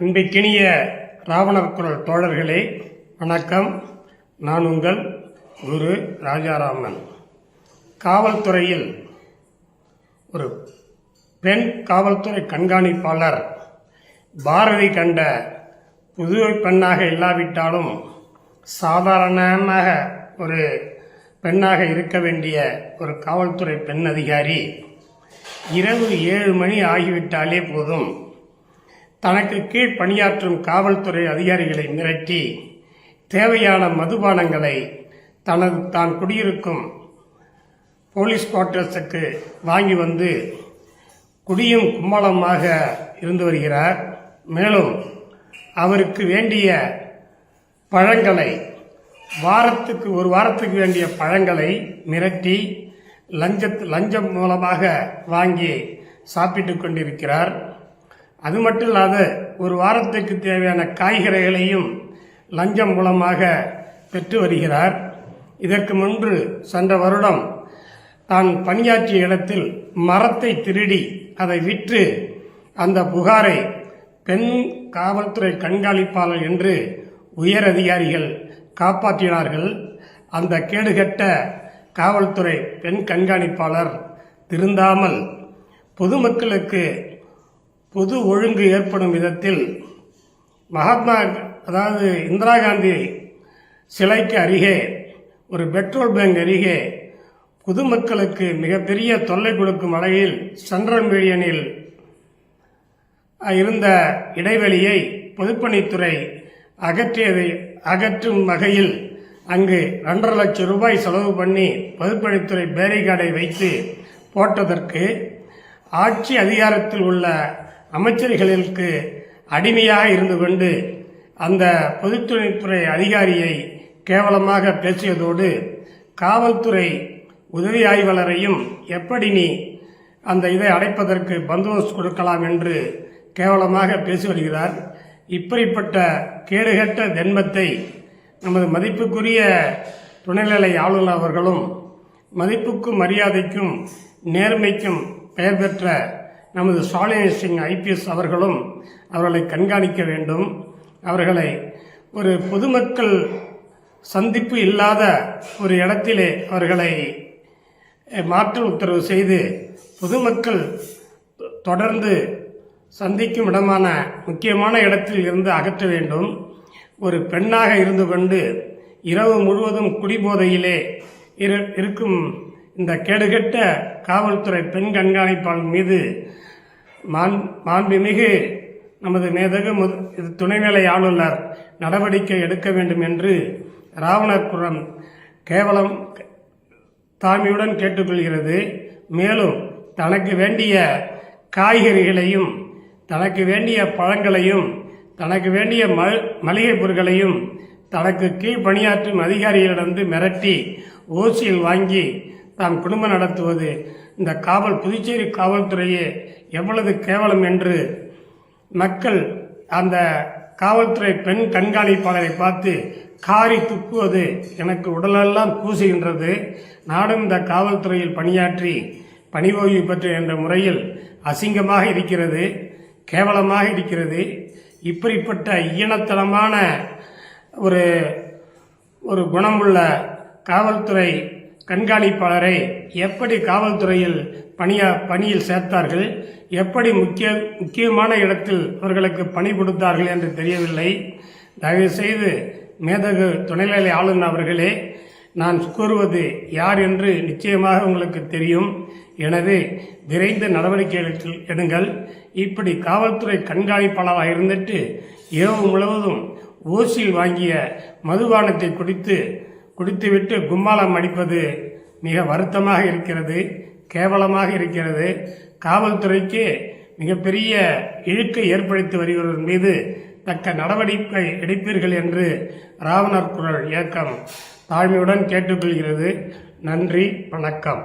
அன்பிற்கினிய ராவணக்குரல் தோழர்களே வணக்கம். நான் உங்கள் குரு ராஜாராமன். காவல்துறையில் ஒரு பெண் காவல்துறை கண்காணிப்பாளர் பாரதி கண்ட புதுவை பெண்ணாக இல்லாவிட்டாலும் சாதாரணமாக ஒரு பெண்ணாக இருக்க வேண்டிய ஒரு காவல்துறை பெண் அதிகாரி இரவு ஏழு மணி ஆகிவிட்டாலே போதும். தனக்கு கீழ் பணியாற்றும் காவல்துறை அதிகாரிகளை மிரட்டி தேவையான மதுபானங்களை தனது தான் குடியிருக்கும் போலீஸ் குவார்ட்டர்ஸுக்கு வாங்கி வந்து குடியும் கும்பலமாக இருந்து வருகிறார். மேலும் அவருக்கு வேண்டிய பழங்களை வாரத்துக்கு ஒரு வாரத்துக்கு வேண்டிய பழங்களை மிரட்டி லஞ்சத் லஞ்சம் மூலமாக வாங்கி சாப்பிட்டு கொண்டிருக்கிறார். அது மட்டும் இல்லாத ஒரு வாரத்துக்கு தேவையான காய்கறிகளையும் லஞ்சம் மூலமாக பெற்று வருகிறார். இதற்கு முன்பு சென்ற வருடம் தான் பணியாற்றிய இடத்தில் மரத்தை திருடி அதை விற்று அந்த புகாரை பெண் காவல்துறை கண்காணிப்பாளர் என்று உயர் அதிகாரிகள் காப்பாற்றினார்கள். அந்த கேடுகட்ட காவல்துறை பெண் கண்காணிப்பாளர் திருந்தாமல் பொதுமக்களுக்கு பொது ஒழுங்கு ஏற்படும் விதத்தில் மகாத்மா அதாவது இந்திரா காந்தி சிலைக்கு அருகே ஒரு பெட்ரோல் பேங்க் அருகே பொதுமக்களுக்கு மிகப்பெரிய தொல்லை கொடுக்கும் வகையில் சென்ட்ரல் மில்லியனில் இருந்த இடைவெளியை பொதுப்பணித்துறை அகற்றியதை அகற்றும் வகையில் அங்கு ரெண்டரை லட்சம் ரூபாய் செலவு பண்ணி பொதுப்பணித்துறை பேரிகார்டை வைத்து போட்டதற்கு ஆட்சி அதிகாரத்தில் உள்ள அமைச்சர்களுக்கு அடிமையாக இருந்து கொண்டு அந்த பொதுத்துறைத்துறை அதிகாரியை கேவலமாக பேசியதோடு காவல்துறை உதவி ஆய்வாளரையும் எப்படி நீ அந்த இதை அடைப்பதற்கு பந்தோபஸ்து கொடுக்கலாம் என்று கேவலமாக பேசி வருகிறார். இப்படிப்பட்ட கேடுகட்ட தென்மத்தை நமது மதிப்புக்குரிய துணைநிலை ஆளுநர் அவர்களும் மதிப்புக்கும் மரியாதைக்கும் நேர்மைக்கும் பெயர் பெற்ற நமது சாலினி சிங் ஐபிஎஸ் அவர்களும் அவர்களை கண்காணிக்க வேண்டும். அவர்களை ஒரு பொதுமக்கள் சந்திப்பு இல்லாத ஒரு இடத்திலே அவர்களை மாற்று உத்தரவு செய்து பொதுமக்கள் தொடர்ந்து சந்திக்கும் இடமான முக்கியமான இடத்தில் இருந்து அகற்ற வேண்டும். ஒரு பெண்ணாக இருந்து கொண்டு இரவு முழுவதும் குடிபோதையிலே இரு- இருக்கும் இந்த கேடுகட்ட காவல்துறை பெண் கண்காணிப்பாளர் மீது மாண் மாண்புமிகு நமது மேதகு முத- இது துணைநிலை ஆளுநர் நடவடிக்கை எடுக்க வேண்டும் என்று ராவணர்புரம் கேவலம் தாமியுடன் கேட்டுக்கொள்கிறது. மேலும் தனக்கு வேண்டிய காய்கறிகளையும் தனக்கு வேண்டிய பழங்களையும் தனக்கு வேண்டிய மல் மளிகை பொருட்களையும் தனக்கு கீழ் பணியாற்றும் அதிகாரிகளிடந்து மிரட்டி ஓசியில் வாங்கி தாம் குடும்பம் நடத்துவது. இந்த காவல் புதுச்சேரி காவல்துறையே எவ்வளவு கேவலம் என்று மக்கள் அந்த காவல்துறை பெண் கண்காணிப்பாளரை பார்த்து காரி துப்புவது எனக்கு உடலெல்லாம் கூசுகின்றது. நானும் இந்த காவல்துறையில் பணியாற்றி பணி ஓய்வு பெற்ற என்ற முறையில் அசிங்கமாக இருக்கிறது கேவலமாக இருக்கிறது. இப்படிப்பட்ட ஈனத்தனமான ஒரு ஒரு குணமுள்ள காவல்துறை கண்காணிப்பாளரை எப்படி காவல்துறையில் பணியா பணியில் சேர்த்தார்கள் எப்படி முக்கிய முக்கியமான இடத்தில் அவர்களுக்கு பணி கொடுத்தார்கள் என்று தெரியவில்லை. தயவுசெய்து மேதகு துணைநிலை ஆளுநர் அவர்களே நான் கூறுவது யார் என்று நிச்சயமாக உங்களுக்கு தெரியும். எனவே விரைந்து நடவடிக்கை எடுங்கள். இப்படி காவல்துறை கண்காணிப்பாளராக இருந்துட்டு இரவு முழுவதும் ஓசியில் வாங்கிய மதுபானத்தை குடித்து குடித்துவிட்டு கும்மாளம் அடிப்பது மிக வருத்தமாக இருக்கிறது கேவலமாக இருக்கிறது. காவல்துறைக்கு மிகப்பெரிய இழுக்கை ஏற்படுத்தி வருகிறவர்கள் மீது தக்க நடவடிக்கை எடுப்பீர்கள் என்று ராவணர் குரல் இயக்கம் தாழ்மையுடன் கேட்டுக்கொள்கிறது. நன்றி வணக்கம்.